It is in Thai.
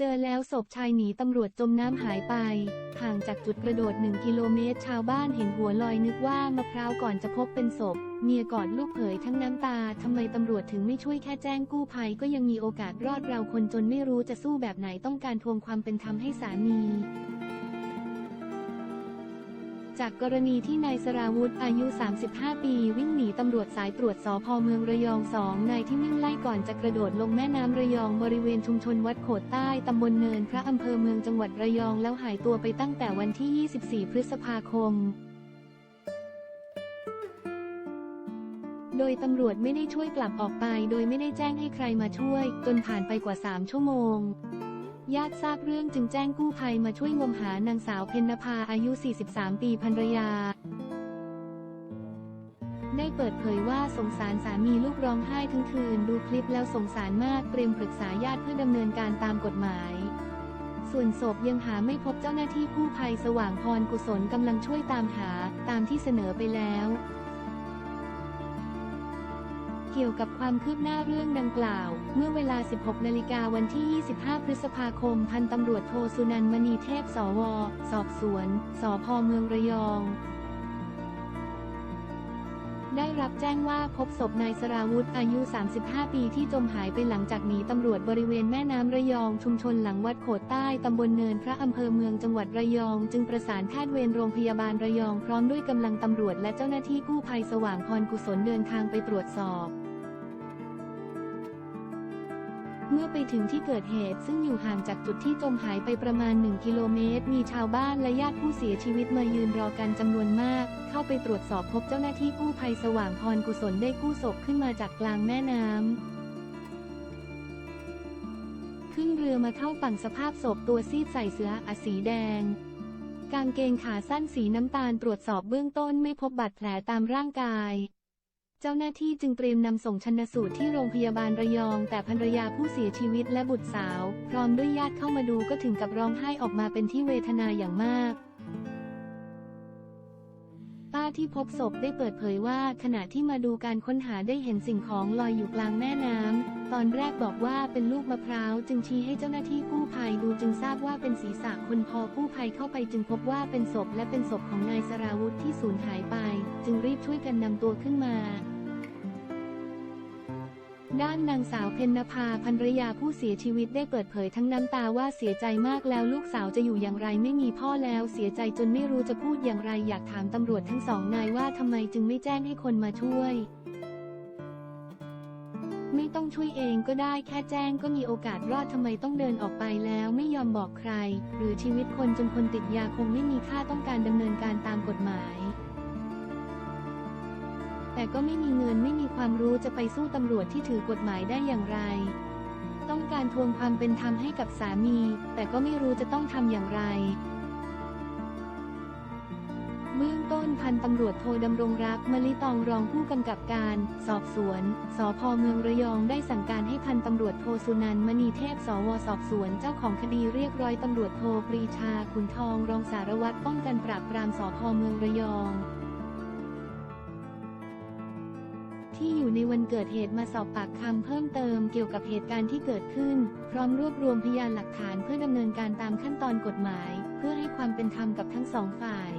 เจอแล้วศพชายหนีตำรวจจมน้ำหายไป ห่างจากจุดกระโดดหนึ่งกิโลเมตร ชาวบ้านเห็นหัวลอยนึกว่ามะพร้าวก่อนจะพบเป็นศพ เมียกอดลูกเผยทั้งน้ำตา ทำไมตำรวจถึงไม่ช่วยแค่แจ้งกู้ภัยก็ยังมีโอกาสรอดเราคนจนไม่รู้จะสู้แบบไหนต้องการทวงความเป็นธรรมให้สามี จากกรณีที่นายสราวุธอายุ 35 ปี วิ่งหนีตำรวจสายตรวจสอพอเมืองระยองสองนายที่วิ่งไล่ก่อนจะกระโดดลงแม่น้ำระยองบริเวณชุมชนวัดโขดใต้ตำบลเนินพระอำเภอเมืองจังหวัดระยองแล้วหายตัวไปตั้งแต่วันที่ 24 พฤษภาคมโดยตำรวจไม่ได้ช่วยกลับออกไป โดยไม่ได้แจ้งให้ใครมาช่วย จนผ่านไปกว่า 3 ชั่วโมง ญาติทราบเรื่องจึงแจ้งกู้ภัยมาช่วยงมหานางสาวเพ็ญนภาอายุ 43 ปีภรรยา ได้เปิดเผยว่าสงสารสามีลูกร้องไห้ทั้งคืน ดูคลิปแล้วสงสารมากเตรียมปรึกษาญาติเพื่อดำเนินการตามกฎหมาย ส่วนศพยังหาไม่พบเจ้าหน้าที่กู้ภัยสว่างพรกุศลกำลังช่วยตามหาตามที่เสนอไปแล้ว เกี่ยวกับความคืบหน้าเรื่องดังกล่าว เมื่อเวลา 16 นาฬิกาวันที่ 25 พฤษภาคม พันตำรวจโทสุนันมณีเทพ สว สอบสวน สพเมืองระยอง ได้รับแจ้งว่าพบศพนายสราวุธอายุ 35 ปีที่จมหายไปหลังจากหนีตำรวจบริเวณแม่น้ำระยองชุมชนหลังวัดโขดใต้ตำบลเนินพระอำเภอเมืองจังหวัดระยอง จึงประสานแพทย์เวรโรงพยาบาลระยองพร้อมด้วยกำลังตำรวจและเจ้าหน้าที่กู้ภัยสว่างพรกุศลเดินทางไปตรวจสอบ เมื่อไปถึงที่เกิดเหตุซึ่งอยู่ห่างจากจุดที่จมหายไปประมาณ 1 กิโลเมตร มีชาวบ้านและญาติผู้เสียชีวิตมายืนรอกันจำนวนมาก เข้าไปตรวจสอบพบเจ้าหน้าที่กู้ภัยสว่างพรกุศลได้กู้ศพขึ้นมาจากกลางแม่น้ำขึ้นเรือมาเข้าฝั่งสภาพศพตัวซีดใส่เสื้ออาสีแดง กางเกงขาสั้นสีน้ำตาลตรวจสอบเบื้องต้นไม่พบบาดแผลตามร่างกาย เจ้าหน้าที่จึงเตรียมนำส่งชนสูตรที่โรงพยาบาลระยอง แต่ภรรยาผู้เสียชีวิตและบุตรสาว พร้อมด้วยญาติเข้ามาดูก็ถึงกับร้องไห้ออกมาเป็นที่เวทนาอย่างมาก ที่พบศพได้เปิดเผยว่าขณะที่มาดูการค้นหาได้เห็นสิ่งของลอยอยู่กลางแม่น้ำ ตอนแรกบอกว่าเป็นลูกมะพร้าวจึงชี้ให้เจ้าหน้าที่กู้ภัยดูจึงทราบว่าเป็นศีรษะคนพอกู้ภัยเข้าไปจึงพบว่าเป็นศพและเป็นศพของนายสราวุธที่สูญหายไป จึงรีบช่วยกันนำตัวขึ้นมา ด้านนางสาวเพ็ญนภาภรรยาผู้เสียชีวิตได้เปิดเผยทั้งน้ำตาว่าเสียใจมากแล้วลูกสาวจะอยู่อย่างไรไม่มีพ่อแล้วเสียใจจนไม่รู้จะพูดอย่างไรอยากถามตำรวจทั้งสองนายว่าทำไมจึงไม่แจ้งให้คนมาช่วย ไม่ต้องช่วยเองก็ได้แค่แจ้งก็มีโอกาสรอดทำไมต้องเดินออกไปแล้วไม่ยอมบอกใคร หรือชีวิตคนจนคนติดยาคงไม่มีค่าต้องการดำเนินการตามกฎหมาย แต่ก็ไม่มีเงินไม่มีความรู้จะไปสู้ตำรวจที่ถือกฎหมายได้อย่างไร ต้องการทวงความเป็นธรรมให้กับสามี แต่ก็ไม่รู้จะต้องทำอย่างไรเบื้องต้นพันตำรวจโทดำรงรักมลิตองรองผู้กำกับการ สอบสวนสพเมืองระยองได้สั่งการให้พันตำรวจโทสุนันมณีเทพสวสอบสวนเจ้าของคดีเรียกร้อยตำรวจโทปรีชาขุนทองรองสารวัตรป้องกันปราบปรามสพเมืองระยอง ที่อยู่ในวันเกิดเหตุมาสอบปากคำเพิ่มเติมเกี่ยวกับเหตุการณ์ที่เกิดขึ้น พร้อมรวบรวมพยานหลักฐานเพื่อดำเนินการตามขั้นตอนกฎหมาย เพื่อให้ความเป็นธรรมกับทั้งสองฝ่าย